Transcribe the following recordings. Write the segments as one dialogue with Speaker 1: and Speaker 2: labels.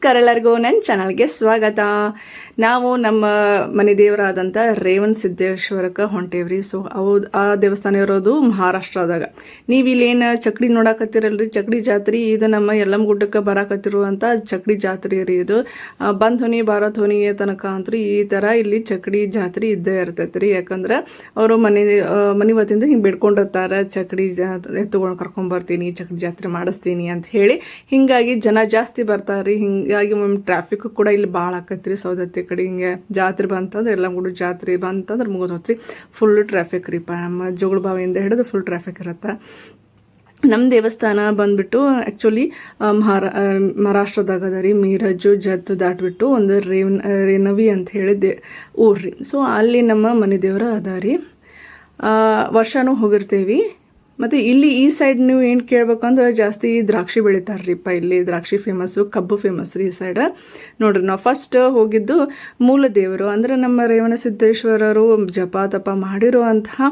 Speaker 1: ನಮಸ್ಕಾರ ಎಲ್ಲರಿಗೂ. ನನ್ನ ಚಾನಲ್ಗೆ ಸ್ವಾಗತ. ನಾವು ನಮ್ಮ ಮನೆ ದೇವರಾದಂಥ ರೇವಣ ಸಿದ್ದೇಶ್ವರಕ್ಕೆ ಹೊಂಟೇವ್ರಿ. ಸೊ ಅವು ಆ ದೇವಸ್ಥಾನ ಇರೋದು ಮಹಾರಾಷ್ಟ್ರದಾಗ. ನೀವು ಇಲ್ಲೇನು ಚಕ್ಡಿ ನೋಡಕತ್ತಿರಲ್ರಿ? ಚಕ್ಡಿ ಜಾತ್ರೆ, ಇದು ನಮ್ಮ ಯಲ್ಲಮ್ಮ ಗುಡ್ಡಕ್ಕೆ ಬರಾಕತ್ತಿರುವಂಥ ಚಕ್ಡಿ ಜಾತ್ರೆ ರೀ ಇದು. ಬಂದ್ ಹೊನಿ ಹೊನಿ ತನಕ ಅಂತೂ ಈ ಥರ ಇಲ್ಲಿ ಚಕ್ಡಿ ಜಾತ್ರೆ ಇದ್ದೇ ಇರ್ತೈತೆ ರೀ ಯಾಕಂದ್ರೆ ಅವರು ಮನೆ ಮನೆ ವತಿಯಿಂದ ಹಿಂಗೆ ಬಿಡ್ಕೊಂಡಿರ್ತಾರೆ. ಚಕ್ಡಿ ಜಾ ಎತ್ತುಗಳು ಕರ್ಕೊಂಬರ್ತೀನಿ, ಚಕ್ಡಿ ಜಾತ್ರೆ ಮಾಡಿಸ್ತೀನಿ ಅಂತ ಹೇಳಿ. ಹಿಂಗಾಗಿ ಜನ ಜಾಸ್ತಿ ಬರ್ತಾರೆ ಹಿಂಗಾಗಿ ಒಮ್ಮೆ ಟ್ರಾಫಿಕ್ ಕೂಡ ಇಲ್ಲಿ ಭಾಳ ಆಕತ್ರಿ. ಸೌದತ್ತಿ ಕಡೆ ಹಿಂಗೆ ಜಾತ್ರೆ ಬಂತಂದ್ರೆ ಎಲ್ಲ ಕೂಡ ಜಾತ್ರೆ ಬಂತಂದ್ರೆ ಮುಗಿದು ಹೋತ್ರಿ ಫುಲ್ ಟ್ರಾಫಿಕ್ ರೀಪ ನಮ್ಮ ಜೋಗಳ ಬಾವಿಯಿಂದ ಹಿಡಿದು ಫುಲ್ ಟ್ರಾಫಿಕ್ ಇರುತ್ತೆ. ನಮ್ಮ ದೇವಸ್ಥಾನ ಬಂದ್ಬಿಟ್ಟು ಆ್ಯಕ್ಚುಲಿ ಮಹಾರಾ ಮಹಾರಾಷ್ಟ್ರದಾಗ ಅದ ರೀ. ಮೀರಜು ಜತ್ ದಾಟ್ಬಿಟ್ಟು ಒಂದು ರೇವ್ ರೇನವಿ ಅಂತ ಹೇಳಿ ದೇ, ಊರ್ರಿ. ಸೊ ಅಲ್ಲಿ ನಮ್ಮ ಮನೆ ದೇವರು ಅದ ರೀ. ವರ್ಷನೂ ಹೋಗಿರ್ತೀವಿ. ಮತ್ತು ಇಲ್ಲಿ ಈ ಸೈಡ್ ನೀವು ಏನು ಕೇಳ್ಬೇಕಂದ್ರೆ ಜಾಸ್ತಿ ದ್ರಾಕ್ಷಿ ಬೆಳಿತಾರ್ರಿಪ್ಪ ಇಲ್ಲಿ ದ್ರಾಕ್ಷಿ ಫೇಮಸ್ಸು ಕಬ್ಬು ಫೇಮಸ್ ರೀ ಈ ಸೈಡ್ ನೋಡ್ರಿ, ನಾವು ಫಸ್ಟ್ ಹೋಗಿದ್ದು ಮೂಲ ದೇವರು ಅಂದರೆ ನಮ್ಮ ರೇವಣ ಸಿದ್ದೇಶ್ವರರು ಜಪ ತಪ ಮಾಡಿರುವಂತಹ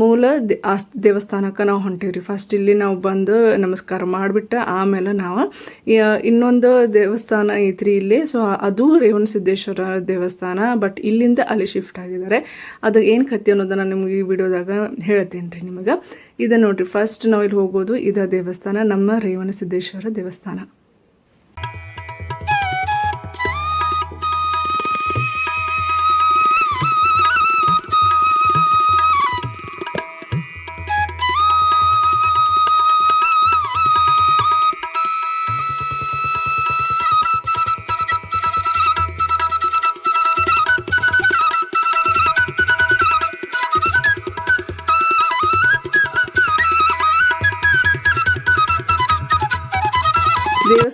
Speaker 1: ಮೂಲ ಆಸ್ ದೇವಸ್ಥಾನಕ್ಕೆ ನಾವು ಹೊಂಟೀವ್ರಿ. ಫಸ್ಟ್ ಇಲ್ಲಿ ನಾವು ಬಂದು ನಮಸ್ಕಾರ ಮಾಡಿಬಿಟ್ಟು ಆಮೇಲೆ ನಾವು ಇನ್ನೊಂದು ದೇವಸ್ಥಾನ ಐತ್ರಿ ಇಲ್ಲಿ. ಸೊ ಅದು ರೇವಣ ಸಿದ್ದೇಶ್ವರ ದೇವಸ್ಥಾನ ಬಟ್ ಇಲ್ಲಿಂದ ಅಲ್ಲಿ ಶಿಫ್ಟ್ ಆಗಿದ್ದಾರೆ. ಅದು ಏನು ಕತ್ತಿ ಅನ್ನೋದನ್ನ ನಿಮ್ಗೆ ಈ ವಿಡಿಯೋದಾಗ ಹೇಳ್ತೀನಿ ರೀ ನಿಮಗೆ. ಇದು ನೋಡ್ರಿ. ಫಸ್ಟ್ ನಾವು ಇಲ್ಲಿ ಹೋಗೋದು ಇದ ದೇವಸ್ಥಾನ ನಮ್ಮ ರೇವಣ ಸಿದ್ದೇಶ್ವರ ದೇವಸ್ಥಾನ.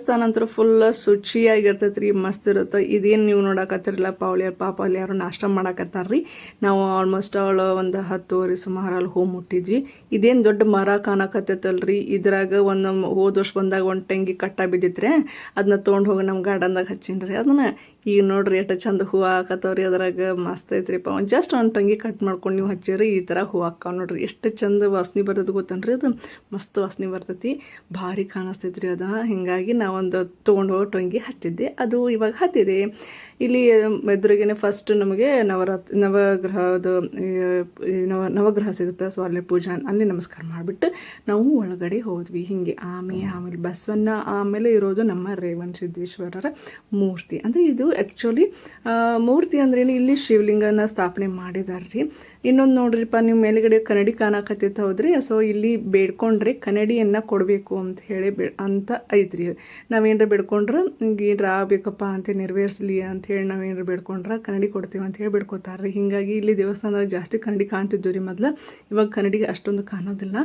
Speaker 1: ದೇವಸ್ಥಾನ ಅಂತೂ ಫುಲ್ ಶುಚಿಯಾಗಿರ್ತೈತೆ ರೀ ಮಸ್ತ್ ಇರುತ್ತೆ. ಇದೇನು ನೀವು ನೋಡಕತ್ತಿರಲ್ಲ ಪಾವಳಿ ಪಾಪ ಅಲ್ಲಿ ಯಾರು ನಾಷ್ಟ ಮಾಡಕತ್ತಾರ್ರಿ. ನಾವು ಆಲ್ಮೋಸ್ಟ್ ಅವಳು ಒಂದು ಹತ್ತುವರೆ ಸುಮಾರು ಅಲ್ಲಿ ಹೋಗಿ ಮುಟ್ಟಿದ್ವಿ ಇದೇನು ದೊಡ್ಡ ಮರ ಕಾಣಕತ್ತೈತಲ್ರಿ. ಇದ್ರಾಗ ಒಂದು ಹೋದ ವರ್ಷ ಬಂದಾಗ ಒಂದು ಟೆಂಗಿ ಕಟ್ಟ ಬಿದ್ದಿತ್ರೆ. ಅದನ್ನ ತೊಗೊಂಡು ಹೋಗಿ ನಮ್ಮ ಗಾರ್ಡನ್ದಾಗ ಹಚ್ಚಿನ್ರಿ. ಅದನ್ನ ಈಗ ನೋಡ್ರಿ ಎಷ್ಟು ಚಂದ ಹೂವು ಹಾಕತ್ತವ್ರಿ ಅದ್ರಾಗ, ಮಸ್ತ್ ಐತ್ರಿಪ್ಪ. ಒಂದು ಜಸ್ಟ್ ಒಂದು ಟಂಗಿ ಕಟ್ ಮಾಡ್ಕೊಂಡು ನೀವು ಹಚ್ಚಿರಿ, ಈ ಥರ ಹೂವು ಹಾಕಾವ ನೋಡ್ರಿ. ಎಷ್ಟು ಚಂದ ವಾಸನೆ ಬರ್ತದೆ ಗೊತ್ತನ್ರಿ ಅದು? ಮಸ್ತ್ ವಾಸನೆ ಬರ್ತೈತಿ. ಭಾರಿ ಕಾಣಿಸ್ತೈತ್ರಿ ಅದು. ಹಿಂಗಾಗಿ ನಾವೊಂದು ತೊಗೊಂಡು ಹೋಗಿ ಟೊಂಗಿ ಹಚ್ಚಿದ್ದೆ. ಅದು ಇವಾಗ ಹತ್ತಿದೆ. ಇಲ್ಲಿ ಎದುರಿಗೇನೆ ಫಸ್ಟ್ ನಮಗೆ ನವರಾತ್ ನವಗ್ರಹದ ನವ ನವಗ್ರಹ ಸಿಗುತ್ತೆ ಸೊ ಅಲ್ಲಿ ಪೂಜಾ ಅಲ್ಲಿ ನಮಸ್ಕಾರ ಮಾಡಿಬಿಟ್ಟು ನಾವು ಒಳಗಡೆ ಹೋದ್ವಿ. ಹಿಂಗೆ ಆಮೆ ಆಮೇಲೆ ಬಸವಣ್ಣ ಆಮೇಲೆ ಇರೋದು ನಮ್ಮ ರೇವಣ ಸಿದ್ದೇಶ್ವರರ ಮೂರ್ತಿ. ಅಂದರೆ ಇದು ಆ್ಯಕ್ಚುಲಿ ಮೂರ್ತಿ ಅಂದ್ರೇನು ಇಲ್ಲಿ ಶಿವಲಿಂಗನ ಸ್ಥಾಪನೆ ಮಾಡಿದ್ದಾರೆ ರೀ ಇನ್ನೊಂದು ನೋಡ್ರಿಪ್ಪ ನೀವು ಮೇಲ್ಗಡೆ ಕನ್ನಡಿ ಕಾಣಕತ್ತೈತೆ ಹೌದ್ರಿ? ಸೊ ಇಲ್ಲಿ ಬೇಡ್ಕೊಂಡ್ರಿ ಕನ್ನಡಿಯನ್ನು ಕೊಡಬೇಕು ಅಂತ ಹೇಳಿ ಬೇ ಅಂತ ಐತ್ರಿ. ನಾವೇನರ ಬೇಡ್ಕೊಂಡ್ರೆ ಏನರ ಆಗ್ಬೇಕಪ್ಪ ಅಂತ ನೆರವೇರಿಸ್ಲಿ ಅಂತ ಹೇಳಿ ನಾವೇನರ ಬೇಡ್ಕೊಂಡ್ರೆ ಕನ್ನಡಿ ಕೊಡ್ತೀವಿ ಅಂತ ಹೇಳಿ ಬೇಡ್ಕೊತಾರ್ರಿ. ಹಿಂಗಾಗಿ ಇಲ್ಲಿ ದೇವಸ್ಥಾನದಾಗ ಜಾಸ್ತಿ ಕನ್ನಡಿ ಕಾಣ್ತಿದ್ವಿ ರೀ ಮೊದ್ಲು. ಇವಾಗ ಕನ್ನಡಿಗೆ ಅಷ್ಟೊಂದು ಕಾಣೋದಿಲ್ಲ.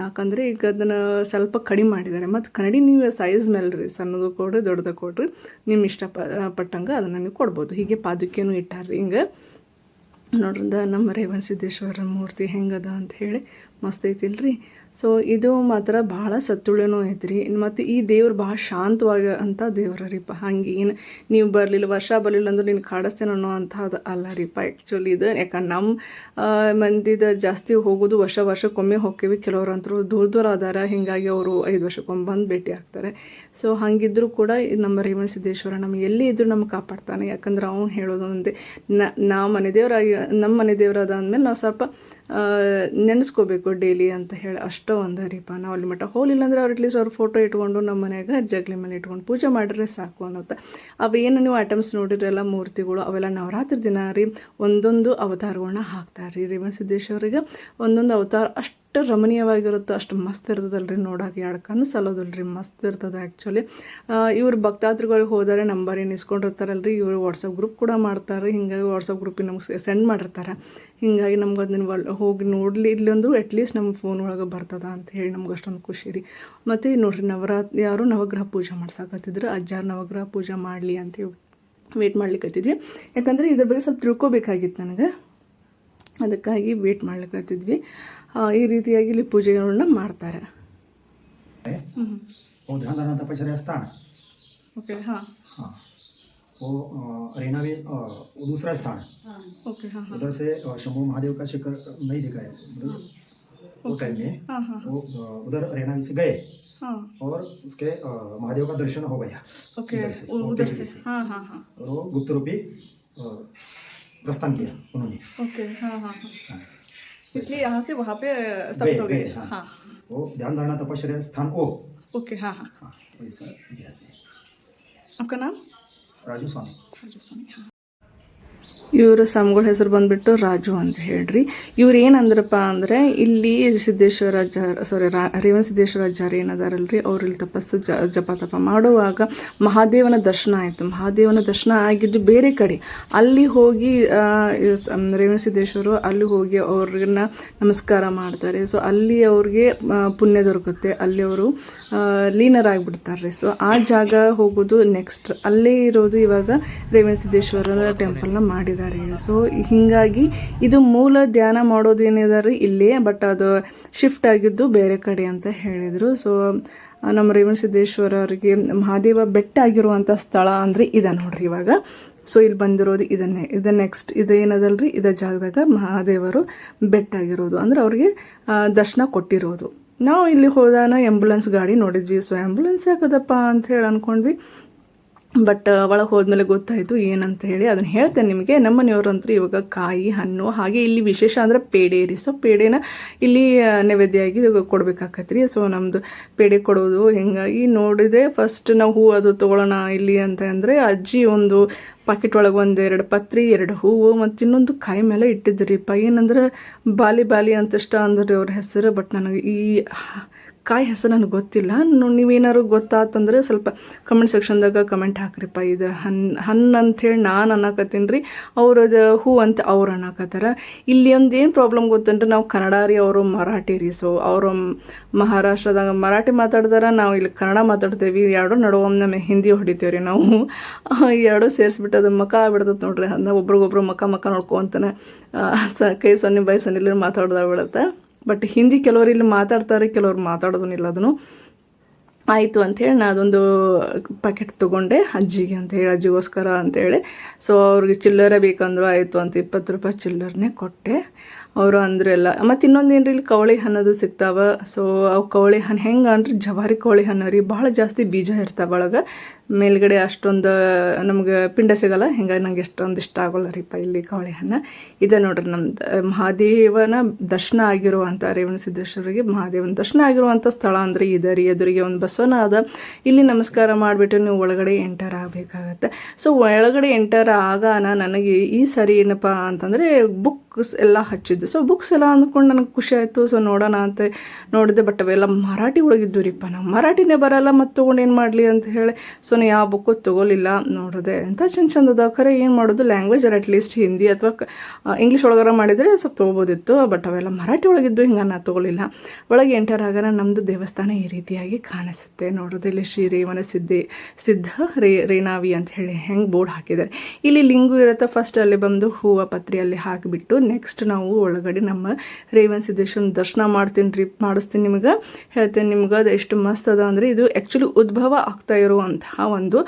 Speaker 1: ಯಾಕಂದರೆ ಈಗ ಅದನ್ನು ಸ್ವಲ್ಪ ಕಡಿಮೆ ಮಾಡಿದ್ದಾರೆ. ಮತ್ತು ಕನ್ನಡಿ ನೀವು ಸೈಜ್ ಮೇಲೆ ರೀ ಸಣ್ಣದು ಕೊಡ್ರಿ, ದೊಡ್ಡದು ಕೊಡ್ರಿ ನಿಮ್ಮ ಇಷ್ಟ ಪಟ್ಟಂಗೆ ಅದನ್ನು ನೀವು ಕೊಡ್ಬೋದು. ಹೀಗೆ ಪಾದುಕೆನೂ ಇಟ್ಟಾರ್ರಿ ಹಿಂಗೆ. ನೋಡ್ರಿಂದ ನಮ್ಮ ರೇವಣ ಸಿದ್ದೇಶ್ವರ ಮೂರ್ತಿ ಹೆಂಗದ ಅಂತ ಹೇಳಿ ಮಸ್ತ್ ಐತಿಲ್ರಿ. ಸೊ ಇದು ಮಾತ್ರ ಭಾಳ ಸತ್ತುಳೇನೂ ಐತ್ರಿ. ಮತ್ತು ಈ ದೇವ್ರು ಭಾಳ ಶಾಂತವಾಗ ಅಂತ ದೇವ್ರ ರೀಪ ಹಂಗೆ ಏನು ನೀವು ಬರಲಿಲ್ಲ, ವರ್ಷ ಬರಲಿಲ್ಲ ಅಂದ್ರೆ ನೀನು ಕಾಡಿಸ್ತೇನೆ ಅನ್ನೋ ಅಂಥದ್ದು ಅಲ್ಲ ರೀಪ ಆ್ಯಕ್ಚುಲಿ ಇದು. ಯಾಕಂದ್ರೆ ನಮ್ಮ ಮಂದಿದ ಜಾಸ್ತಿ ಹೋಗೋದು ವರ್ಷ ವರ್ಷಕ್ಕೊಮ್ಮೆ ಹೋಗ್ತೀವಿ ಕೆಲವ್ರಂತರೂ ದೂರ ದೂರ ಅದಾರ. ಹೀಗಾಗಿ ಅವರು ಐದು ವರ್ಷಕ್ಕೊಮ್ಮೆ ಬಂದು ಭೇಟಿ ಆಗ್ತಾರೆ. ಸೊ ಹಾಗಿದ್ರೂ ಕೂಡ ನಮ್ಮ ರೇವಣ ಸಿದ್ದೇಶ್ವರ ನಮ್ಮ ಎಲ್ಲಿ ಇದ್ರೂ ನಮ್ಗೆ ಕಾಪಾಡ್ತಾನೆ. ಯಾಕಂದ್ರೆ ಅವನು ಹೇಳೋದು ಒಂದೇ, ನಾ ಮನೆ ದೇವರಾಗಿ ನಮ್ಮ ಮನೆ ದೇವರಾದ ಅಂದಮೇಲೆ ನಾವು ಸ್ವಲ್ಪ ನೆನೆಸ್ಕೋಬೇಕು ಡೈಲಿ ಅಂತ ಹೇಳಿ ಅಷ್ಟೋ ಒಂದು ರೀಪ ನಾವು ಅಲ್ಲಿ ಮಟ್ಟ ಹೋಲ್ ಅಂದ್ರೆ ಅವ್ರು ಅಟ್ಲೀಸ್ಟ್ ಅವ್ರ ಫೋಟೋ ಇಟ್ಕೊಂಡು ನಮ್ಮ ಮನೆಯಾಗ ಜಗ್ಲಿ ಮೇಲೆ ಇಟ್ಕೊಂಡು ಪೂಜೆ ಮಾಡಿದ್ರೆ ಸಾಕು ಅನ್ನೋದು ಅವೇನು ನೀವು ಐಟಮ್ಸ್ ನೋಡಿರಲ್ಲ ಮೂರ್ತಿಗಳು ಅವೆಲ್ಲ ನವರಾತ್ರಿ ದಿನ ರೀ, ಒಂದೊಂದು ಅವತಾರಗಳನ್ನ ಹಾಕ್ತಾರೆ ರೀ ರೇವಣ ಸಿದ್ದೇಶ್ವರಿಗೆ. ಒಂದೊಂದು ಅವತಾರ ಅಷ್ಟು ರಮಣೀಯವಾಗಿರುತ್ತೆ, ಅಷ್ಟು ಮಸ್ತ್ ಇರ್ತದಲ್ರಿ ನೋಡೋಕೆ ಎರಡು ಕಣ್ಣು ಸಲೋದಲ್ರಿ ಮಸ್ತ್ ಇರ್ತದೆ ಆ್ಯಕ್ಚುಲಿ ಇವ್ರು ಭಕ್ತಾದ್ರಿಗಳಿಗೆ ಹೋದರೆ ನಂಬರ್ ಏನು ಇಸ್ಕೊಂಡಿರ್ತಾರಲ್ರಿ ಇವರು ವಾಟ್ಸಪ್ ಗ್ರೂಪ್ ಕೂಡ ಮಾಡ್ತಾರೆ, ಹಿಂಗಾಗಿ ವಾಟ್ಸಪ್ ಗ್ರೂಪಿಗೆ ನಮ್ಗೆ ಸೆಂಡ್ ಮಾಡಿರ್ತಾರೆ. ಹಿಂಗಾಗಿ ನಮ್ಗೆ ಅದನ್ನ ಒಲ್ ಹೋಗಿ ನೋಡಲಿ ಇಲ್ಲಿ ಒಂದು ಅಟ್ಲೀಸ್ಟ್ ನಮ್ಮ ಫೋನ್ ಒಳಗೆ ಬರ್ತದ ಅಂತ ಹೇಳಿ ನಮ್ಗೆ ಅಷ್ಟೊಂದು ಖುಷಿ ರೀ. ಮತ್ತು ನೋಡಿರಿ ನವರಾತ್ರಿ, ಯಾರು ನವಗ್ರಹ ಪೂಜೆ ಮಾಡ್ಸಕತ್ತಿದ್ರು, ಅಜ್ಜಾರು ನವಗ್ರಹ ಪೂಜೆ ಮಾಡಲಿ ಅಂತ ವೇಟ್ ಮಾಡ್ಲಿಕ್ಕತ್ತಿದ್ವಿ ಯಾಕಂದರೆ ಇದ್ರ ಬಗ್ಗೆ ಸ್ವಲ್ಪ ತಿಳ್ಕೊಬೇಕಾಗಿತ್ತು ನನಗೆ. ಅದಕ್ಕಾಗಿ ವೇಟ್ ಮಾಡ್ಲಿಕ್ಕತ್ತಿದ್ವಿ ಈ ರೀತಿಯಾಗಿ ಇಲ್ಲಿ ಪೂಜೆಗಳನ್ನ ಮಾಡ್ತಾರೆ
Speaker 2: वो ध्यान तपश्चर्या स्थान
Speaker 1: ಓಕೆ ಹಾಂ
Speaker 2: हाँ वो अ, रेनावे अ, वो दूसरा स्थान
Speaker 1: ಓಕೆ ಹಾಂ
Speaker 2: उधर से अ, शंभू महादेव का शिखर नहीं दिखा है मतलब वो टाइम में
Speaker 1: हाँ हाँ
Speaker 2: वो अ, उधर रेनावी से गए
Speaker 1: हाँ
Speaker 2: और उसके अ, महादेव का दर्शन हो गया
Speaker 1: ओके
Speaker 2: इधर से,
Speaker 1: उ-
Speaker 2: वो
Speaker 1: उधर
Speaker 2: पीछे
Speaker 1: से
Speaker 2: से।
Speaker 1: हाँ हाँ हाँ
Speaker 2: और वो गुप्त रूपी अ, प्रस्थान किया उन्होंने
Speaker 1: ओके हाँ हाँ हाँ
Speaker 2: हाँ।
Speaker 1: इसलिए यहाँ से वहाँ पे स्थापित हो
Speaker 2: गए, हाँ।
Speaker 1: हाँ।
Speaker 2: वो ध्यान धारणा तपश्चर्या स्थान ओ।
Speaker 1: ओके हाँ हाँ।
Speaker 2: हाँ इतिहास है।
Speaker 1: आपका नाम?
Speaker 2: राजू स्वामी।
Speaker 1: ಇವರು ಸ್ವಾಮಿಗಳ ಹೆಸರು ಬಂದ್ಬಿಟ್ಟು ರಾಜು ಅಂತ ಹೇಳ್ರಿ. ಇವ್ರು ಏನಂದ್ರಪ್ಪ ಅಂದರೆ, ಇಲ್ಲಿ ಸಿದ್ದೇಶ್ವರ ಸಾರಿ ರಾ, ರೇವಣ ಸಿದ್ದೇಶ್ವರ ಜಾರಿ ಏನದಾರಲ್ರಿ? ಅವ್ರು ಇಲ್ಲಿ ತಪಸ್ಸು ಜಪ ತಪ ಮಾಡುವಾಗ ಮಹಾದೇವನ ದರ್ಶನ ಆಯಿತು. ಮಹಾದೇವನ ದರ್ಶನ ಆಗಿದ್ದು ಬೇರೆ ಕಡೆ. ಅಲ್ಲಿ ಹೋಗಿ ರೇವಣ ಸಿದ್ದೇಶ್ವರು ಅಲ್ಲಿ ಹೋಗಿ ಅವ್ರನ್ನ ನಮಸ್ಕಾರ ಮಾಡ್ತಾರೆ. ಸೊ, ಅಲ್ಲಿ ಅವ್ರಿಗೆ ಪುಣ್ಯ ದೊರಕುತ್ತೆ. ಅಲ್ಲಿ ಅವರು ಲೀನರಾಗಿಬಿಡ್ತಾರೆ ಸೊ, ಆ ಜಾಗ ಹೋಗೋದು ನೆಕ್ಸ್ಟ್ ಅಲ್ಲೇ ಇರೋದು ಇವಾಗ ರೇವಣ ಸಿದ್ದೇಶ್ವರ ಟೆಂಪಲ್ನ ಮಾಡಿದ್ದಾರೆ ಸೊ ಹೀಗಾಗಿ ಇದು ಮೂಲ ಧ್ಯಾನ ಮಾಡೋದು ರೀ ಇಲ್ಲೇ ಬಟ್ ಅದು ಶಿಫ್ಟ್ ಆಗಿದ್ದು ಬೇರೆ ಕಡೆ ಅಂತ ಹೇಳಿದರು. ಸೊ ನಮ್ಮ ರೇವಣ ಸಿದ್ದೇಶ್ವರ ಅವರಿಗೆ ಮಹಾದೇವ ಬೆಟ್ಟ ಆಗಿರುವಂಥ ಸ್ಥಳ ಅಂದರೆ ಇದೆ ನೋಡ್ರಿ ಇವಾಗ. ಸೊ ಇಲ್ಲಿ ಬಂದಿರೋದು ಇದನ್ನೇ. ಇದು ನೆಕ್ಸ್ಟ್ ಇದು ರೀ ಇದ ಜಾಗದಾಗ ಮಹಾದೇವರು ಬೆಟ್ಟ ಆಗಿರೋದು ಅಂದ್ರೆ ಅವ್ರಿಗೆ ದರ್ಶನ ಕೊಟ್ಟಿರೋದು. ನಾವು ಇಲ್ಲಿ ಹೋದಾನ ಆ್ಯಂಬುಲೆನ್ಸ್ ಗಾಡಿ ನೋಡಿದ್ವಿ. ಸೊ ಆ್ಯಂಬುಲೆನ್ಸ್ ಯಾಕದಪ್ಪ ಅಂತ ಹೇಳಿ ಅಂದ್ಕೊಂಡ್ವಿ ಬಟ್ ಒಳಗೆ ಹೋದ್ಮೇಲೆ ಗೊತ್ತಾಯಿತು ಏನಂತ ಹೇಳಿ ಅದನ್ನು ಹೇಳ್ತೇನೆ ನಿಮಗೆ. ನಮ್ಮ ಮನೆಯವ್ರಂತೂ ಇವಾಗ ಕಾಯಿ, ಹಣ್ಣು, ಹಾಗೆ ಇಲ್ಲಿ ವಿಶೇಷ ಅಂದರೆ ಪೇಡೆ ರೀ. ಸೊ ಪೇಡೆನ ಇಲ್ಲಿ ನೈವೇದ್ಯ ಆಗಿ ಕೊಡ್ಬೇಕಾಕತ್ರಿ. ಸೊ ನಮ್ಮದು ಪೇಡೆ ಕೊಡೋದು ಹಿಂಗಾಗಿ ನೋಡಿದೆ. ಫಸ್ಟ್ ನಾವು ಹೂ ಅದು ತೊಗೊಳ್ಳೋಣ ಇಲ್ಲಿ ಅಂತ ಅಂದರೆ ಅಜ್ಜಿ ಒಂದು ಪಾಕೆಟ್ ಒಳಗೆ ಒಂದು ಎರಡು ಪತ್ರಿ, ಎರಡು ಹೂವು ಮತ್ತು ಇನ್ನೊಂದು ಕಾಯಿ ಮೇಲೆ ಇಟ್ಟಿದ್ರಿಪ್ಪ ಏನಂದ್ರೆ ಬಾಲಿ ಬಾಲಿ ಅಂತಷ್ಟ ಅಂದ್ರೆ ಅವ್ರ ಹೆಸರು ಬಟ್ ನನಗೆ ಈ ಕಾಯಿ ಹೆಸರು ನನಗೆ ಗೊತ್ತಿಲ್ಲ. ನೀವೇನಾದ್ರು ಗೊತ್ತಾತಂದ್ರೆ ಸ್ವಲ್ಪ ಕಮೆಂಟ್ ಸೆಕ್ಷನ್ದಾಗ ಕಮೆಂಟ್ ಹಾಕ್ರಿಪ್ಪ ಇದು ಹನ್ ಹಣ್ಣು ಅಂಥೇಳಿ ನಾನು ಅನ್ನಕತ್ತೀನಿ ರೀ ಅವ್ರದ್ದು ಹೂ ಅಂತ ಅವ್ರು ಅನ್ನಕತ್ತಾರ. ಇಲ್ಲಿ ಒಂದು ಏನು ಪ್ರಾಬ್ಲಮ್ ಗೊತ್ತಂದ್ರೆ ನಾವು ಕನ್ನಡ ರೀ ಅವರು ಮರಾಠಿ ರೀ. ಸೊ ಅವರು ಮಹಾರಾಷ್ಟ್ರದಾಗ ಮರಾಠಿ ಮಾತಾಡ್ದಾರ, ನಾವು ಇಲ್ಲಿ ಕನ್ನಡ ಮಾತಾಡ್ತೇವೆ. ಎರಡು ನಡುವೊಮ್ಮೆ ಹಿಂದಿ ಹೊಡಿತೇವೆ ರೀ ನಾವು ಎರಡು ಸೇರಿಸ್ಬಿಟ್ಟು ಅದು ಮಕ ಆಗ್ಬಿಡ್ತದೆ ನೋಡ್ರಿ. ಅಂದ ಒಬ್ರಿಗೊಬ್ರು ಮಕ ಮಕ ನೋಡ್ಕೊಂತಾನೆ ಸ, ಕೈ ಸೊನ್ನೆ ಬೈ ಸೊನ್ನೆ ಮಾತಾಡ್ದಾಗ ಬಿಡುತ್ತೆ ಬಟ್ ಹಿಂದಿ ಕೆಲವರು ಇಲ್ಲಿ ಮಾತಾಡ್ತಾರೆ, ಕೆಲವ್ರು ಮಾತಾಡೋದನ್ನಿಲ್ಲ ಅದನ್ನು. ಆಯಿತು ಅಂಥೇಳಿ ನಾನು ಅದೊಂದು ಪ್ಯಾಕೆಟ್ ತೊಗೊಂಡೆ ಅಜ್ಜಿಗೆ ಅಂತ ಹೇಳಿ, ಅಜ್ಜಿಗೋಸ್ಕರ ಅಂತೇಳಿ ಸೊ ಅವ್ರಿಗೆ ಚಿಲ್ಲರೆ ಬೇಕಂದ್ರು ಆಯಿತು ಅಂತ ಇಪ್ಪತ್ತು ರೂಪಾಯಿ ಚಿಲ್ಲರ್ನೇ ಕೊಟ್ಟೆ. ಅವರು ಅಂದ್ರೆಲ್ಲ ಮತ್ತು ಇನ್ನೊಂದು ಏನು ಇಲ್ಲಿ ಕವಳಿ ಹಣ್ಣದು ಸಿಗ್ತಾವ. ಸೊ ಅವು ಕವಳಿ ಹಣ್ಣು ಹೆಂಗೆ ಅಂದ್ರೆ ಜವಾರಿ ಕವಳಿ ಹಣ್ಣು ರೀ. ಭಾಳ ಜಾಸ್ತಿ ಬೀಜ ಇರ್ತಾವ ಒಳಗೆ. ಮೇಲ್ಗಡೆ ಅಷ್ಟೊಂದು, ನಮ್ಗೆ ಪಿಂಡ ಸಿಗಲ್ಲ. ಹಿಂಗಾಗಿ ನಂಗೆ ಎಷ್ಟೊಂದು ಇಷ್ಟ ಆಗೋಲ್ಲ ರೀಪ ಇಲ್ಲಿ ಕವಳಿ ಹಣ್ಣು. ಇದೆ ನೋಡ್ರಿ ನಮ್ದು, ಮಹಾದೇವನ ದರ್ಶನ ಆಗಿರುವಂಥ ರೇವಣ ಸಿದ್ದೇಶ್ವರಿಗೆ ಮಹಾದೇವನ ದರ್ಶನ ಆಗಿರುವಂಥ ಸ್ಥಳ ಅಂದರೆ ಇದೆ ರೀ. ಎದುರಿಗೆ ಒಂದು ಬಸವನ ಅದ. ಇಲ್ಲಿ ನಮಸ್ಕಾರ ಮಾಡಿಬಿಟ್ಟು ನೀವು ಒಳಗಡೆ ಎಂಟರ್ ಆಗಬೇಕಾಗತ್ತೆ. ಸೊ ಒಳಗಡೆ ಎಂಟರ್ ಆಗಾನ ನನಗೆ ಈ ಸರಿ ಏನಪ್ಪ ಅಂತಂದರೆ ಬುಕ್ಸ್ ಎಲ್ಲ ಹಚ್ಚಿದ್ದು ಸೊ ಬುಕ್ಸ್ ಎಲ್ಲ ಅಂದ್ಕೊಂಡು ನನಗೆ ಖುಷಿ ಆಯಿತು. ಸೊ ನೋಡೋಣ ಅಂತ ನೋಡಿದೆ ಬಟ್ ಅವೆಲ್ಲ ಮರಾಠಿ ಒಳಗಿದ್ದು ರೀಪ್ಪ ನಾವು ಮರಾಠಿನೇ ಬರಲ್ಲ ಮತ್ತು ತೊಗೊಂಡು ಏನು ಮಾಡಲಿ ಅಂತ ಹೇಳಿ. ಸೊ ನಾನು ಯಾವ ಬುಕ್ಕು ತೊಗೊಲಿಲ್ಲ ನೋಡಿದೆ. ಅಂತ ಚಂದ ಚಂದ ಅದಾವ ಖರೆ ಏನು ಮಾಡೋದು? ಲ್ಯಾಂಗ್ವೇಜ್ ಅಟ್ ಲೀಸ್ಟ್ ಹಿಂದಿ ಅಥವಾ ಇಂಗ್ಲೀಷ್ ಒಳಗಾರ ಮಾಡಿದರೆ ಸ್ವಲ್ಪ ತೊಗೋಬೋದಿತ್ತು. ಬಟ್ ಅವೆಲ್ಲ ಮರಾಠಿ ಒಳಗಿದ್ದು ಹಿಂಗೆ ನಾನು ತೊಗೊಲಿಲ್ಲ ಒಳಗೆ ಎಂಟರ್ ಆಗೋಣ ನಮ್ಮದು ದೇವಸ್ಥಾನ ಈ ರೀತಿಯಾಗಿ ಕಾಣಿಸುತ್ತೆ. ನೋಡೋದು, ಇಲ್ಲಿ ಶ್ರೀ ರೇವನ ಸಿದ್ಧಿ, ಸಿದ್ಧ ರೇ ರೇನಾವಿ ಅಂತ ಹೇಳಿ ಹೆಂಗೆ ಬೋರ್ಡ್ ಹಾಕಿದ್ದಾರೆ. ಇಲ್ಲಿ ಲಿಂಗು ಇರುತ್ತೆ. ಫಸ್ಟ್ ಅಲ್ಲಿ ಬಂದು ಹೂವು ಪತ್ರಿ ಅಲ್ಲಿ ಹಾಕಿಬಿಟ್ಟು ನೆಕ್ಸ್ಟ್ ನಾವು ಒಳಗಡೆ ನಮ್ಮ ರೇವನ್ ಸಿದ್ದೇಶ್ವರನ ದರ್ಶನ ಮಾಡ್ತೀನಿ ಟ್ರಿಪ್ ಮಾಡಿಸ್ತೀನಿ ನಿಮಗೆ. ಹೇಳ್ತೇನೆ ನಿಮ್ಗೆ ಅದು ಎಷ್ಟು ಮಸ್ತ್ ಅದ ಅಂದರೆ ಇದು ಆ್ಯಕ್ಚುಲಿ ಉದ್ಭವ ಆಗ್ತಾ ಇರುವಂತಹ ಒಂದು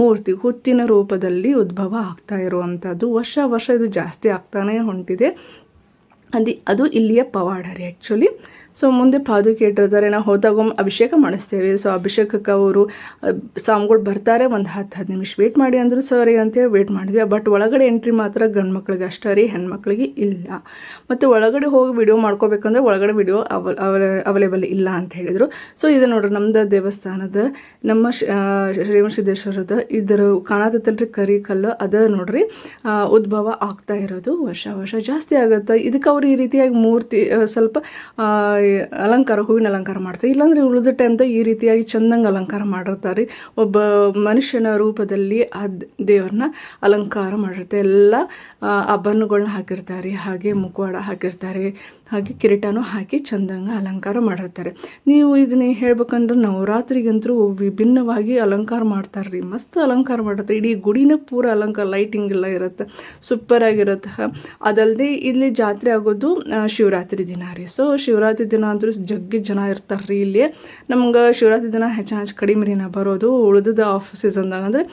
Speaker 1: ಮೂರ್ತಿ ಹುತ್ತಿನ ರೂಪದಲ್ಲಿ ಉದ್ಭವ ಆಗ್ತಾ ಇರುವಂಥದ್ದು ವರ್ಷ ವರ್ಷ ಇದು ಜಾಸ್ತಿ ಆಗ್ತಾನೆ ಹೊಂಟಿದೆ. ಅದು ಅದು ಇಲ್ಲಿಯ ಪವಾಡ ರೀ ಆ್ಯಕ್ಚುಲಿ ಸೊ ಮುಂದೆ ಪಾದುಕೆ ಇಟ್ಟಿರ್ತಾರೆ ನಾವು ಹೋದಾಗ ಅಭಿಷೇಕ ಮಾಡಿಸ್ತೇವೆ. ಸೊ ಅಭಿಷೇಕಕ್ಕೆ ಅವರು ಸ್ವಾಮಿಗಳು ಬರ್ತಾರೆ ಒಂದು ಹತ್ತು ಹತ್ತು ನಿಮಿಷ ವೇಟ್ ಮಾಡಿ ಅಂದರು ಸರಿ ಅಂತೇಳಿ ವೇಟ್ ಮಾಡಿದ್ವಿ. ಬಟ್ ಒಳಗಡೆ ಎಂಟ್ರಿ ಮಾತ್ರ ಗಂಡು ಮಕ್ಳಿಗೆ ಅಷ್ಟೇ ರೀ ಹೆಣ್ಮಕ್ಳಿಗೆ ಇಲ್ಲ. ಮತ್ತು ಒಳಗಡೆ ಹೋಗಿ ವಿಡಿಯೋ ಮಾಡ್ಕೋಬೇಕಂದ್ರೆ ಒಳಗಡೆ ವಿಡಿಯೋ ಅವ ಅವೈಲೇಬಲ್ ಇಲ್ಲ ಅಂತ ಹೇಳಿದರು. ಸೊ ಇದು ನೋಡ್ರಿ ನಮ್ಮದು ದೇವಸ್ಥಾನದ ನಮ್ಮ ಶ- ಆ, ಸಿದ್ದೇಶ್ವರದ ಇದರ ಕಾಣತೈತಲ್ರಿ ಕರಿ ಕಲ್ಲು. ಅದ ನೋಡ್ರಿ ಉದ್ಭವ ಆಗ್ತಾ ಇರೋದು ವರ್ಷ ವರ್ಷ ಜಾಸ್ತಿ ಆಗುತ್ತೆ. ಇದಕ್ಕೆ ಅವ್ರು ಈ ರೀತಿಯಾಗಿ ಮೂರ್ತಿ ಸ್ವಲ್ಪ ಅಲಂಕಾರ, ಹೂವಿನ ಅಲಂಕಾರ ಮಾಡ್ತಾರೆ ಇಲ್ಲಾಂದ್ರೆ ಉಳಿದ ಟೈಮ್ದ ಈ ರೀತಿಯಾಗಿ ಚಂದಂಗೆ ಅಲಂಕಾರ ಮಾಡಿರ್ತಾರೆ ಒಬ್ಬ ಮನುಷ್ಯನ ರೂಪದಲ್ಲಿ ಆ ದೇವರನ್ನ ಅಲಂಕಾರ ಮಾಡಿರುತ್ತೆ. ಎಲ್ಲ ಆಭರಣಗಳನ್ನ ಹಾಕಿರ್ತಾರೆ ಹಾಗೆ ಮುಖವಾಡ ಹಾಕಿರ್ತಾರೆ. ಹಾಗೆ ಕಿರೀಟನೂ ಹಾಕಿ ಚಂದಂಗ ಅಲಂಕಾರ ಮಾಡಿರ್ತಾರೆ. ನೀವು ಇದನ್ನ ಹೇಳ್ಬೇಕಂದ್ರೆ ನವರಾತ್ರಿಗಂತೂ ವಿಭಿನ್ನವಾಗಿ ಅಲಂಕಾರ ಮಾಡ್ತಾರೆ ರೀ ಮಸ್ತ್ ಅಲಂಕಾರ ಮಾಡಿರ್ತಾರೆ. ಇಡೀ ಗುಡಿನ ಪೂರ ಅಲಂಕಾರ ಲೈಟಿಂಗ್ ಎಲ್ಲ ಇರುತ್ತೆ. ಸೂಪರ್ ಆಗಿರುತ್ತೆ. ಅದಲ್ಲದೆ ಇಲ್ಲಿ ಜಾತ್ರೆ ಆಗೋದು ಶಿವರಾತ್ರಿ ದಿನ ರೀ. ಸೊ ಶಿವರಾತ್ರಿ ದಿನ ಅಂತೂ ಜಗ್ಗಿ ಜನ ಇರ್ತಾರೆ ರೀ ಇಲ್ಲಿ. ನಮ್ಗೆ ಶಿವರಾತ್ರಿ ದಿನ ಹೆಚ್ಚು ಹೆಚ್ಚು ಕಡಿಮೆ ರೀ ನಾ ಬರೋದು. ಉಳಿದದ ಆಫ್ ಸೀಸನ್ದಾಗ ಅಂದರೆ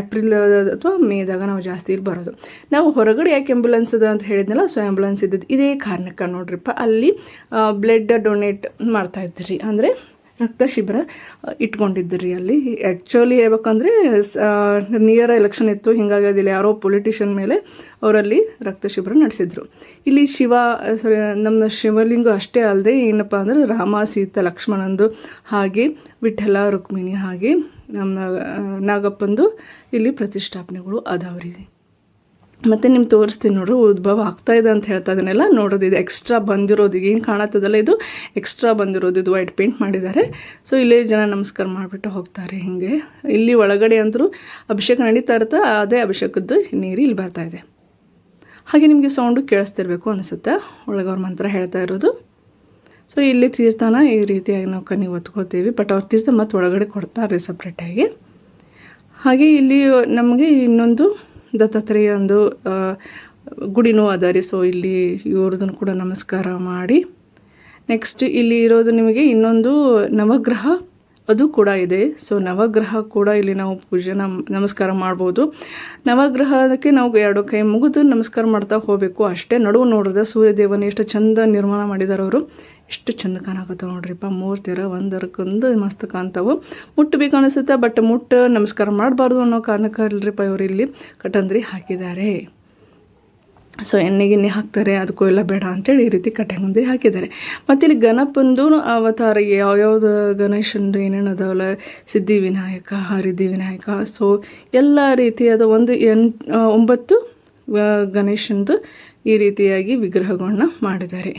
Speaker 1: ಏಪ್ರಿಲ್ ಅಥವಾ ಮೇದಾಗ ನಾವು ಜಾಸ್ತಿ ಇಲ್ಲಿ ಬರೋದು. ನಾವು ಹೊರಗಡೆ ಯಾಕೆ ಆ್ಯಂಬುಲೆನ್ಸ್ ಅದ ಅಂತ ಹೇಳಿದ್ನಲ್ಲ ಸೊ ಆ್ಯಂಬುಲೆನ್ಸ್ ಇದ್ದದ್ದು. ಇದೇ ಕಾರಣಕ್ಕೆ ನೋಡ್ರಿಪ್ಪ. ಅಲ್ಲಿ ಬ್ಲಡ್ ಡೊನೇಟ್ ಮಾಡ್ತಾ ಇದ್ರಿ ಅಂದರೆ ರಕ್ತ ಶಿಬಿರ ಇಟ್ಕೊಂಡಿದ್ದೀರಿ ಅಲ್ಲಿ. ಆ್ಯಕ್ಚುಲಿ ಹೇಳ್ಬೇಕಂದ್ರೆ ನಿಯರ್ ಎಲೆಕ್ಷನ್ ಇತ್ತು. ಹಿಂಗಾಗಿ ಅದಿಲ್ಲ ಯಾರೋ ಪೊಲಿಟಿಷಿಯನ್ ಮೇಲೆ ಅವರಲ್ಲಿ ರಕ್ತ ಶಿಬಿರ ನಡೆಸಿದ್ರು. ಇಲ್ಲಿ ಶಿವ ಸಾರಿ ನಮ್ಮ ಶಿವಲಿಂಗ ಅಷ್ಟೇ ಅಲ್ಲದೆ ಏನಪ್ಪ ಅಂದರೆ ರಾಮ, ಸೀತಾ, ಲಕ್ಷ್ಮಣಂದು ಹಾಗೆ ವಿಠಲ, ರುಕ್ಮಿಣಿ ಹಾಗೆ ನಮ್ಮ ನಾಗಪ್ಪಂದು ಇಲ್ಲಿ ಪ್ರತಿಷ್ಠಾಪನೆಗಳು ಅದಾವ್ರಿ. ಮತ್ತು ನಿಮ್ಗೆ ತೋರಿಸ್ತೀನಿ ನೋಡ್ರಿ, ಉದ್ಭವ ಆಗ್ತಾ ಇದೆ ಅಂತ ಹೇಳ್ತಾ ಇದನ್ನೆಲ್ಲ ನೋಡೋದು ಇದು ಎಕ್ಸ್ಟ್ರಾ ಬಂದಿರೋದು. ಏನು ಕಾಣತ್ತದಲ್ಲ ಇದು? ಎಕ್ಸ್ಟ್ರಾ ಬಂದಿರೋದು, ಇದು ವೈಟ್ ಪೇಂಟ್ ಮಾಡಿದ್ದಾರೆ. ಸೊ ಇಲ್ಲೇ ಜನ ನಮಸ್ಕಾರ ಮಾಡಿಬಿಟ್ಟು ಹೋಗ್ತಾರೆ ಹಿಂಗೆ. ಇಲ್ಲಿ ಒಳಗಡೆ ಅಂತರೂ ಅಭಿಷೇಕ ನಡೀತಾ ಇರುತ್ತೆ, ಅದೇ ಅಭಿಷೇಕದ್ದು ನೀರು ಇಲ್ಲಿ ಬರ್ತಾ ಇದೆ. ಹಾಗೆ ನಿಮಗೆ ಸೌಂಡು ಕೇಳಿಸ್ತಿರ್ಬೇಕು ಅನಿಸುತ್ತೆ? ಒಳಗವ್ರ ಮಂತ್ರ ಹೇಳ್ತಾ ಇರೋದು. ಸೊ ಇಲ್ಲಿ ತೀರ್ಥನ ಈ ರೀತಿಯಾಗಿ ನಾವು ಕಣ್ಣಿ ಒತ್ಕೋತೀವಿ ಬಟ್ ಅವ್ರ ತೀರ್ಥ ಮತ್ತು ಒಳಗಡೆ ಕೊಡ್ತಾರೆ ಸಪ್ರೇಟಾಗಿ ಹಾಗೆ ಇಲ್ಲಿ ನಮಗೆ ಇನ್ನೊಂದು ದತ್ತಾತ್ರೇಯ ಒಂದು ಆ, ಗುಡಿನೂ ಅದ ರೀ ಸೊ ಇಲ್ಲಿ ಇವ್ರದನ್ನು ಕೂಡ ನಮಸ್ಕಾರ ಮಾಡಿ. ನೆಕ್ಸ್ಟ್ ಇಲ್ಲಿ ಇರೋದು ನಿಮಗೆ ಇನ್ನೊಂದು ನವಗ್ರಹ. ಅದು ಕೂಡ ಇದೆ. ಸೊ ನವಗ್ರಹ ಕೂಡ ಇಲ್ಲಿ ನಾವು ಪೂಜೆ ನಮ್ ನಮಸ್ಕಾರ ಮಾಡ್ಬೋದು. ನವಗ್ರಹಕ್ಕೆ ನಾವು ಎರಡು ಕೈ ಮುಗಿದು ನಮಸ್ಕಾರ ಮಾಡ್ತಾ ಹೋಗಬೇಕು. ಅಷ್ಟೇ ನಡುವು ನೋಡಿದ್ರೆ ಸೂರ್ಯದೇವನ ಎಷ್ಟು ಚಂದ ನಿರ್ಮಾಣ ಮಾಡಿದಾರೆ ಅವರು. ಎಷ್ಟು ಚಂದ ಕಾಣಕತ್ತವ ನೋಡ್ರಿಪ್ಪ. ಮೂರ್ತಿರ ಒಂದರಕ್ಕೊಂದು ಮಸ್ತ್ ಕಾಣ್ತಾವು. ಮುಟ್ಟಬೇಕು ಅನಿಸುತ್ತೆ ಬಟ್ ಮುಟ್ಟು ನಮಸ್ಕಾರ ಮಾಡಬಾರ್ದು ಅನ್ನೋ ಕಾರಣಕ್ಕೆ ಇಲ್ರಿಪ್ಪ ಇವರು ಇಲ್ಲಿ ಕಟಂದ್ರಿ ಹಾಕಿದ್ದಾರೆ. ಸೊ ಎಣ್ಣೆ ಗಿಣ್ಣೆ ಹಾಕ್ತಾರೆ, ಅದಕ್ಕೂ ಎಲ್ಲ ಬೇಡ ಅಂತೇಳಿ ಈ ರೀತಿ ಕಟ್ಟೆಗುಂದಿ ಹಾಕಿದ್ದಾರೆ. ಮತ್ತು ಇಲ್ಲಿ ಗಣಪಂದು ಅವತಾರ ಯಾವ್ಯಾವ್ದು ಗಣೇಶಂದು ಏನೇನು ಅದಾವಲ್ಲ, ಸಿದ್ಧಿ ವಿನಾಯಕ, ಹರಿದಿ ವಿನಾಯಕ ಸೊ ಎಲ್ಲ ರೀತಿಯಾದ ಒಂದು ಎಂಟು ಒಂಬತ್ತು ಗಣೇಶನದು ಈ ರೀತಿಯಾಗಿ ವಿಗ್ರಹಗಳನ್ನ ಮಾಡಿದ್ದಾರೆ.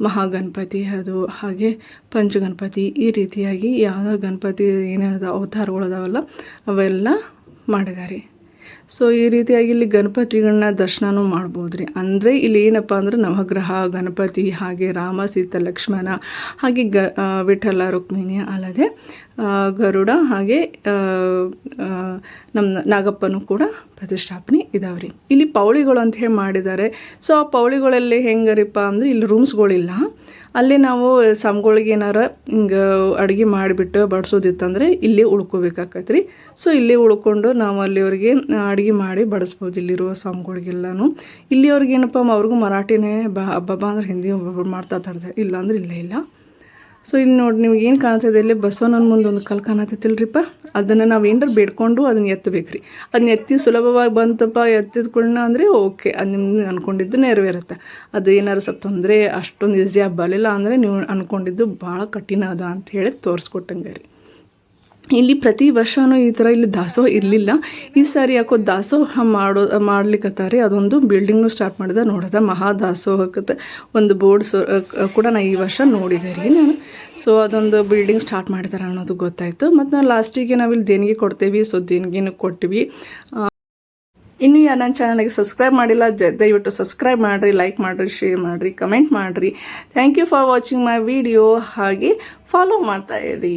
Speaker 1: ಮಹಾಗಣಪತಿ ಅದು ಹಾಗೆ ಪಂಚಗಣಪತಿ ಈ ರೀತಿಯಾಗಿ ಯಾವ ಗಣಪತಿ ಏನೇನದ ಅವತಾರಗಳು ಅದಾವಲ್ಲ ಅವೆಲ್ಲ ಮಾಡಿದ್ದಾರೆ. ಸೊ ಈ ರೀತಿಯಾಗಿ ಇಲ್ಲಿ ಗಣಪತಿಗಳನ್ನ ದರ್ಶನವೂ ಮಾಡ್ಬೋದು ರೀ ಅಂದರೆ ಇಲ್ಲಿ ಏನಪ್ಪ ಅಂದ್ರೆ ನವಗ್ರಹ, ಗಣಪತಿ, ಹಾಗೆ ರಾಮ, ಸೀತ, ಲಕ್ಷ್ಮಣ, ಹಾಗೆ ಗ ವಿಠಲ, ರುಕ್ಮಿಣಿ ಅಲ್ಲದೆ ಗರುಡ ಹಾಗೆ ನಮ್ಮ ನಾಗಪ್ಪನೂ ಕೂಡ ಪ್ರತಿಷ್ಠಾಪನೆ ಇದಾವೆ ರೀ ಇಲ್ಲಿ ಪೌಳಿಗಳು ಅಂತ ಹೇಳಿ ಮಾಡಿದ್ದಾರೆ. ಸೊ ಆ ಪೌಳಿಗಳಲ್ಲಿ ಹೆಂಗರಿಪ್ಪ ಅಂದರೆ ಇಲ್ಲಿ ರೂಮ್ಸ್ಗಳಿಲ್ಲ ಅಲ್ಲಿ ನಾವು ಸಮ್ಗಳಿಗೆ ಏನಾರ ಹಿಂಗೆ ಅಡುಗೆ ಮಾಡಿಬಿಟ್ಟು ಬಡಿಸೋದಿತ್ತಂದ್ರೆ ಇಲ್ಲೇ ಉಳ್ಕೋಬೇಕಾಕೈತೆ ರೀ ಸೊ ಇಲ್ಲೇ ಉಳ್ಕೊಂಡು ನಾವು ಅಲ್ಲಿವ್ರಿಗೆ ಅಡುಗೆ ಮಾಡಿ ಬಡಿಸ್ಬೋದು ಇಲ್ಲಿರುವ ಸ್ವಾಮಿಗಳಿಗೆಲ್ಲನೂ ಇಲ್ಲಿಯವ್ರಿಗೆ ಏನಪ್ಪ ಅವ್ರಿಗೂ ಮರಾಠಿನೇ ಬ ಹಬ್ಬ ಅಂದ್ರೆ ಹಿಂದಿ ಮಾಡ್ತಾ ತಡ್ದೆ. ಇಲ್ಲ ಅಂದ್ರೆ ಇಲ್ಲೇ ಇಲ್ಲ. ಸೊ ಇಲ್ಲಿ ನೋಡಿ ನಿಮ್ಗೆ ಏನು ಕಾಣ್ತದೆ? ಇಲ್ಲಿ ಬಸವನ ಮುಂದೆ ಒಂದು ಕಲ್ ಕಾಣತೈತಿಲ್ರಿಪ್ಪ ಅದನ್ನು ನಾವು ಏನಾರ ಬೇಡ್ಕೊಂಡು ಅದನ್ನ ಎತ್ತಬೇಕು ರೀ ಅದನ್ನ ಎತ್ತಿ ಸುಲಭವಾಗಿ ಬಂತಪ್ಪ ಎತ್ತಿದ್ಕೊಳ್ಳೋಣ ಅಂದರೆ ಓಕೆ. ಅದು ನಿಮ್ಗೆ ಅಂದ್ಕೊಂಡಿದ್ದು ನೆರವೇರುತ್ತೆ. ಅದು ಏನಾರು ಸ್ವಲ್ಪ ತೊಂದರೆ, ಅಷ್ಟೊಂದು ಈಸಿಯಾಗಿ ಬರಲಿಲ್ಲ ಅಂದರೆ ನೀವು ಅಂದ್ಕೊಂಡಿದ್ದು ಭಾಳ ಕಠಿಣ ಅದ ಅಂತ ಹೇಳಿ ತೋರಿಸ್ಕೊಟ್ಟಂಗೆ ರೀ ಇಲ್ಲಿ ಪ್ರತಿ ವರ್ಷವೂ ಈ ಥರ ಇಲ್ಲಿ ದಾಸೋಹ ಇರಲಿಲ್ಲ. ಈ ಸಾರಿ ಯಾಕೋ ದಾಸೋಹ ಮಾಡೋ ಮಾಡ್ಲಿಕ್ಕತ್ತಾರೆ ಅದೊಂದು ಬಿಲ್ಡಿಂಗ್ನು ಸ್ಟಾರ್ಟ್ ಮಾಡಿದೆ. ನೋಡಿದೆ ಮಹಾ ದಾಸೋಹಕ್ಕೆ ಒಂದು ಬೋರ್ಡ್ ಸೊ ಕೂಡ ನಾನು ಈ ವರ್ಷ ನೋಡಿದೆ ರೀ ನಾನು. ಸೊ ಅದೊಂದು ಬಿಲ್ಡಿಂಗ್ ಸ್ಟಾರ್ಟ್ ಮಾಡಿದ್ದಾರೆ ಅನ್ನೋದು ಗೊತ್ತಾಯಿತು. ಮತ್ತು ನಾವು ಲಾಸ್ಟಿಗೆ ನಾವಿಲ್ಲಿ ದೇಣಿಗೆ ಕೊಡ್ತೇವೆ. ಸೊ ದೇಣಿಗೆನೂ ಕೊಟ್ಟಿವಿ ಇನ್ನು ಯಾರು ನನ್ನ ಚಾನಲ್ಗೆ ಸಬ್ಸ್ಕ್ರೈಬ್ ಮಾಡಿಲ್ಲ, ಜ, ದಯವಿಟ್ಟು ಸಬ್ಸ್ಕ್ರೈಬ್ ಮಾಡಿರಿ ಲೈಕ್ ಮಾಡಿರಿ ಶೇರ್ ಮಾಡಿರಿ ಕಮೆಂಟ್ ಮಾಡಿರಿ. Thank you for watching my video ಹಾಗೆ ಫಾಲೋ ಮಾಡ್ತಾ ಇರಿ.